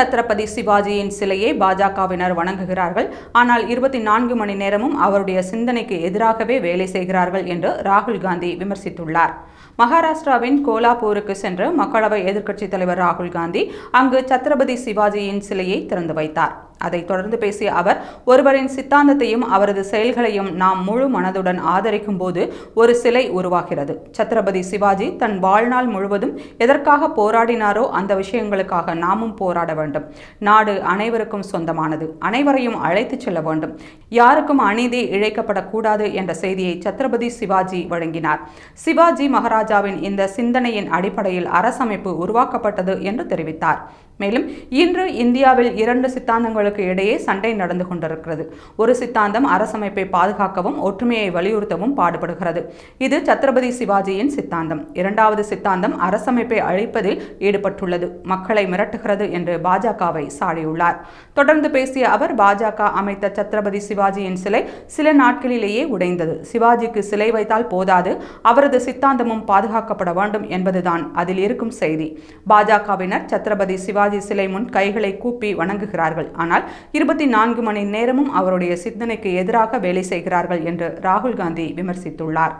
சத்ரபதி சிவாஜியின் சிலையை பாஜகவினர் வணங்குகிறார்கள். ஆனால் இருபத்தி நான்கு மணி நேரமும் அவருடைய சிந்தனைக்கு எதிராகவே வேலை செய்கிறார்கள் என்று ராகுல் காந்தி விமர்சித்துள்ளார். மகாராஷ்டிராவின் கோலாப்பூருக்கு சென்று மக்களவை எதிர்க்கட்சித் தலைவர் ராகுல் காந்தி அங்கு சத்ரபதி சிவாஜியின் சிலையை திறந்து வைத்தார். அதைத் தொடர்ந்து பேசிய அவர் ஒருவரின் சித்தாந்தத்தையும் அவரது செயல்களையும் நாம் முழு மனதுடன் ஆதரிக்கும் போது ஒரு சிலை உருவாகிறது. சத்ரபதி சிவாஜி தன் வாழ்நாள் முழுவதும் எதற்காக போராடினாரோ அந்த விஷயங்களுக்காக நாமும் போராட வேண்டும். நாடு அனைவருக்கும் சொந்தமானது. அனைவரையும் அழைத்துச் செல்ல வேண்டும். யாருக்கும் அநீதி இழைக்கப்படக்கூடாது என்ற செய்தியை சத்ரபதி சிவாஜி வழங்கினார். சிவாஜி மகாராஜாவின் இந்த சிந்தனையின் அடிப்படையில் அரசமைப்பு உருவாக்கப்பட்டது என்று தெரிவித்தார். மேலும் இன்று இந்தியாவில் இரண்டு சித்தாந்தங்களுக்கு இடையே சண்டை நடந்து கொண்டிருக்கிறது. ஒரு சித்தாந்தம் அரசமைப்பை பாதுகாக்கவும் ஒற்றுமையை வலியுறுத்தவும் பாடுபடுகிறது. இது சத்ரபதி சிவாஜியின் சித்தாந்தம். இரண்டாவது சித்தாந்தம் அரசமைப்பை அழிப்பதில் ஈடுபட்டுள்ளது. மக்களை மிரட்டுகிறது என்று பாஜகவை சாடியுள்ளார். தொடர்ந்து பேசிய அவர் பாஜக அமைத்த சத்ரபதி சிவாஜியின் சிலை சில நாட்களிலேயே உடைந்தது. சிவாஜிக்கு சிலை வைத்தால் போதாது அவரது சித்தாந்தமும் பாதுகாக்கப்பட வேண்டும் என்பதுதான் அதில் இருக்கும் செய்தி. பாஜகவினர் சத்ரபதி சிவாஜி சிவாஜி சிலை முன் கைகளை கூப்பி வணங்குகிறார்கள். ஆனால் இருபத்தி நான்கு மணி நேரமும் அவருடைய சிந்தனைக்கு எதிராக வேலை செய்கிறார்கள் என்று ராகுல் காந்தி விமர்சித்துள்ளார்.